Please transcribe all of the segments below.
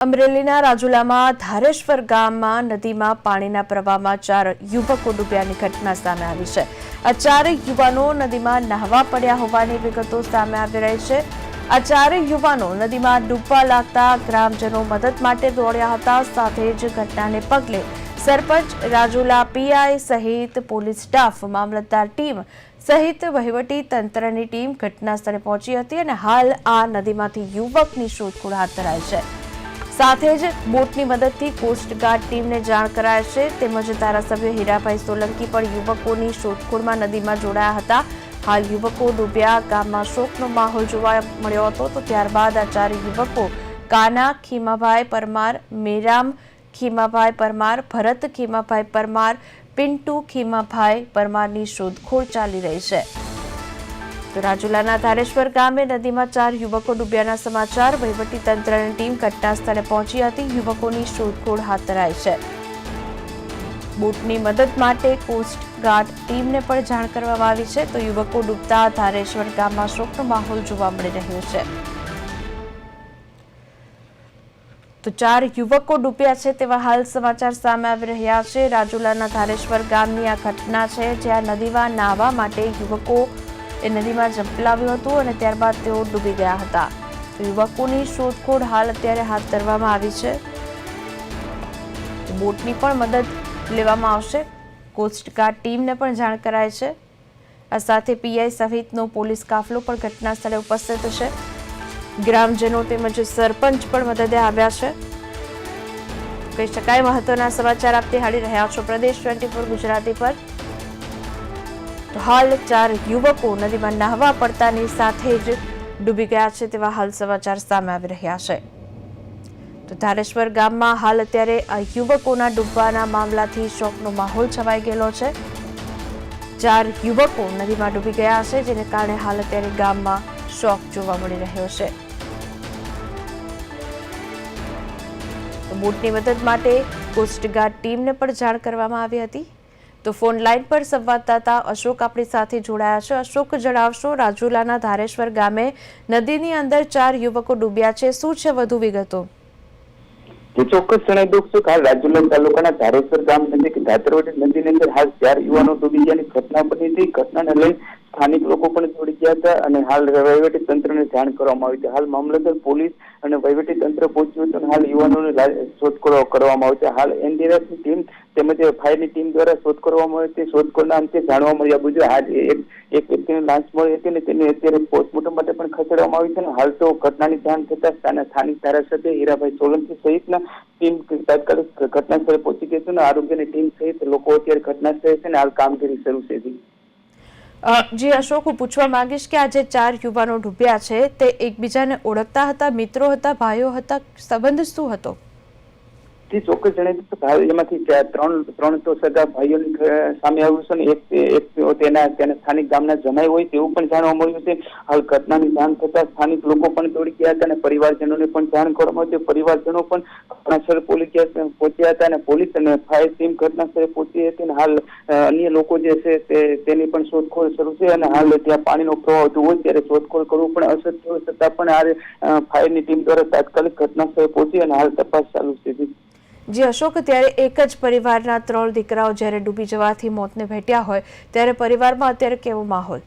અમરેલીના રાજુલામાં ધારેશ્વર ગામમાં નદીમાં પાણીના પ્રવાહમાં ચાર યુવકો ડૂબ્યાની ઘટના સામે આવી છે. આ ચારેય યુવાનો નદીમાં નહાવા પડ્યા હોવાની વિગતો સામે આવી રહી છે. આ ચારેય યુવાનો નદીમાં ડૂબવા લાગતા ગ્રામજનો મદદ માટે દોડ્યા હતા. સાથે જ ઘટનાને પગલે સરપંચ રાજુલા પીઆઈ સહિત પોલીસ સ્ટાફ, મામલતદાર ટીમ સહિત વહીવટી તંત્રની ટીમ ઘટના સ્થળે પહોંચી હતી અને હાલ આ નદીમાંથી યુવકની શોધખોળ હાથ ધરાઈ છે. સાથે જ બોટની મદદથી કોસ્ટગાર્ડ ટીમને જાણ કરાય છે. તેમજ ધારાસભ્ય હીરાભાઈ સોલંકી પણ યુવકોની શોધખોળમાં નદીમાં જોડાયા હતા. હાલ યુવકો ડૂબ્યા, ગામમાં શોકનો માહોલ જોવા મળ્યો હતો. તો ત્યારબાદ આ ચાર યુવકો કાના, ખીમાભાઈ પરમાર, મેરામ, ખીમાભાઈ પરમાર, ભરત, ખીમાભાઈ પરમાર, પિન્ટુ ખીમાભાઈ પરમારની શોધખોળ ચાલી રહી છે. તો રાજુલાના ધારેશ્વર ગામે નદીમાં ચાર યુવકો ડૂબ્યાના સમાચાર. વહીવટી તંત્રની ટીમ ઘટના પહોંચી હતી. યુવકોની શોધખોળ હાથ ધરાઈ છે. બોટની મદદ માટે કોસ્ટ ટીમને પણ જાણ કરવામાં આવી છે. તો યુવકો ડૂબતા ધારેશ્વર ગામમાં શોકનો માહોલ જોવા મળી રહ્યો છે. તો ચાર યુવકો ડૂબ્યા છે તેવા હાલ સમાચાર સામે આવી રહ્યા છે. રાજુલાના ધારેશ્વર ગામની આ ઘટના છે જ્યાં નદીમાં નાહવા માટે યુવકો એ નદીમાં ઝંપલાવ્યું હતું અને ત્યારબાદ તેઓ ડૂબી ગયા હતા. યુવકોની શોધખોળ હાલ અત્યારે હાથ ધરવામાં આવી છે. બોટની પણ મદદ લેવામાં આવશે. કોસ્ટગાર્ડ ટીમને પણ જાણ કરાય છે. આ સાથે પીઆઈ સહિતનો પોલીસ કાફલો પણ ઘટના સ્થળે ઉપસ્થિત છે. ગ્રામજનો તેમજ સરપંચ પણ મદદે આવ્યા છે. કહી શકાય, મહત્વના સમાચાર આપ હાડી રહ્યા છો પ્રદેશ ટ્વેન્ટી ફોર ગુજરાતી પર. તો હાલ ચાર યુવકો નદીમાં નાહવા પડતાની સાથે જ ડૂબી ગયા છે તેવા હાલ સમાચાર સામે આવી રહ્યા છે. તો ધારેશ્વર ગામમાં હાલ અત્યારે આ યુવકોના ડૂબવાના મામલાથી શોકનો માહોલ છવાઈ ગયેલો છે. ચાર યુવકો નદીમાં ડૂબી ગયા છે, જેને કારણે હાલ અત્યારે ગામમાં શોક જોવા મળી રહ્યો છે. બોટની મદદ માટે કોસ્ટગાર્ડ ટીમને પણ જાણ કરવામાં આવી હતી. તો ફોન લાઈન પર સંવાદદાતા અશોક આપણી સાથે જોડાયા છે. અશોક, જણાવશો, રાજુલાના ધારેશ્વર ગામે નદીની અંદર ચાર યુવકો ડૂબ્યા છે. શું છે વધુ વિગતો? ચોક્કસ જણાવી દઉં છું હાલ રાજુલા તાલુકાના ધારેશ્વર ગામ નજીક ધાતરવટી નદીની અંદર હાલ ચાર યુવાનો ડૂબી ગયાની ઘટના બની હતી. ઘટનાને લઈ સ્થાનિક લોકો પણ જોડી ગયા હતા અને હાલ વહીવટી તંત્રને જાણ કરવામાં આવી હતી હાલ મામલતદાર, પોલીસ અને વહીવટી તંત્ર પહોંચ્યું હતું હાલ યુવાનોની શોધખોળ કરવામાં આવી છે. હાલ એનડીઆરએફની ટીમ તેમજ ફાયરની ટીમ દ્વારા શોધ કરવામાં આવી હતી. શોધખોળના અંતે જાણવા મળ્યા. મુજબ આજ એક વ્યક્તિને લાંચ મળી હતી અને તેને અત્યારે પોસ્ટમોર્ટમ માટે પણ ખસેડવામાં આવી છે અને હાલ તો ઘટનાની જાણ થતા સ્થાનિક ધારાસભ્ય હીરાભાઈ સોલંકી સહિતના ટીમ તાત્કાલિક ઘટના સ્થળે પહોંચી ગઈ છે અને આરોગ્યની ટીમ સહિત લોકો અત્યારે ઘટના સ્થળે છે અને હાલ કામગીરી શરૂ છે. જી અશોક, હું પૂછવા માંગીશ કે આ જે ચાર યુવાનો ડૂબ્યા છે. તે એકબીજાને ઓળખતા હતા, મિત્રો હતા, ભાઈઓ હતા? સંબંધ શું હતો? જી ચોક્કસ જણાવી દઉં ભાઈ એમાંથી ત્રણ ત્રણ તો સગા ભાઈઓની સામે આવ્યું છે ને એક એક તેના તેના સ્થાનિક ગામના જમાઈ હોય તેવું પણ જાણવા મળ્યું છે. હાલ ઘટનાની જાણ થતા સ્થાનિક લોકો પણ દોડી ગયા હતા અને પરિવારજનોને પણ જાણ કરવામાં આવી પરિવારજનો પણ ઘટનાસ્થળે પોલીસ પહોંચ્યા હતા અને પોલીસ અને ફાયર ટીમ ઘટનાસ્થળે પહોંચી હતી અને હાલ અન્ય લોકો જે છે તે, તેની પણ શોધખોળ શરૂ છે અને હાલ ત્યાં પાણીનો પ્રવાહ વધુ હોય ત્યારે શોધખોળ કરવું પણ અશક્ય હોય છતાં પણ આ ફાયરની ટીમ દ્વારા તાત્કાલિક ઘટનાસ્થળે પહોંચી અને હાલ તપાસ ચાલુ છે. જી. અશોક, ત્યારે એક જ પરિવારના ત્રણ દીકરાઓ જ્યારે ડૂબી જવાથી મોતને ભેટ્યા હોય, ત્યારે પરિવારમાં અત્યારે કેવો માહોલ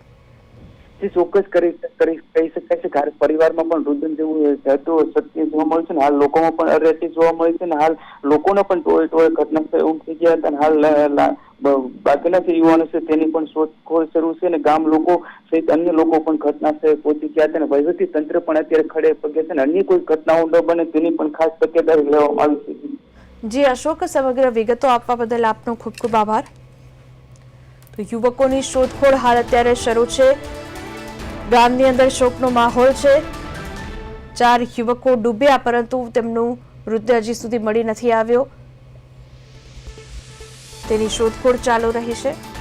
ચોક્કસ કરી કહી શકાય છે કે પરિવારમાં પણ રુદન જેવું થતું સત્ય જોવા મળે છે ને, હાલ લોકોમાં પણ અરેટી જોવા મળે છે ને, હાલ લોકોને પણ ટોળે ટોળે ઘટના સ્થળે થઈ ગયા હતા હાલ બાકીના જે યુવાનો છે તેની પણ શોધખોળ શરૂ છે અને ગામ લોકો સહિત અન્ય લોકો પણ ઘટના સ્થળે પહોંચી ગયા હતા અને વહીવટી તંત્ર પણ અત્યારે ખડે પગે છે અને અન્ય કોઈ ઘટનાઓ ન બને તેની પણ ખાસ તકેદારી લેવામાં આવી છે જી અશોક, સમગ્ર વિગતો આપવા બદલ આપનો ખૂબ ખૂબ આભાર. તો યુવકોની શોધખોળ હાલ અત્યારે શરૂ છે. ગામની અંદર શોકનો માહોલ છે. ચાર યુવકો ડૂબ્યા પરંતુ તેમનું મૃત્યુ હજી સુધી મળી નથી આવ્યો. તેની શોધખોળ ચાલુ રહી છે.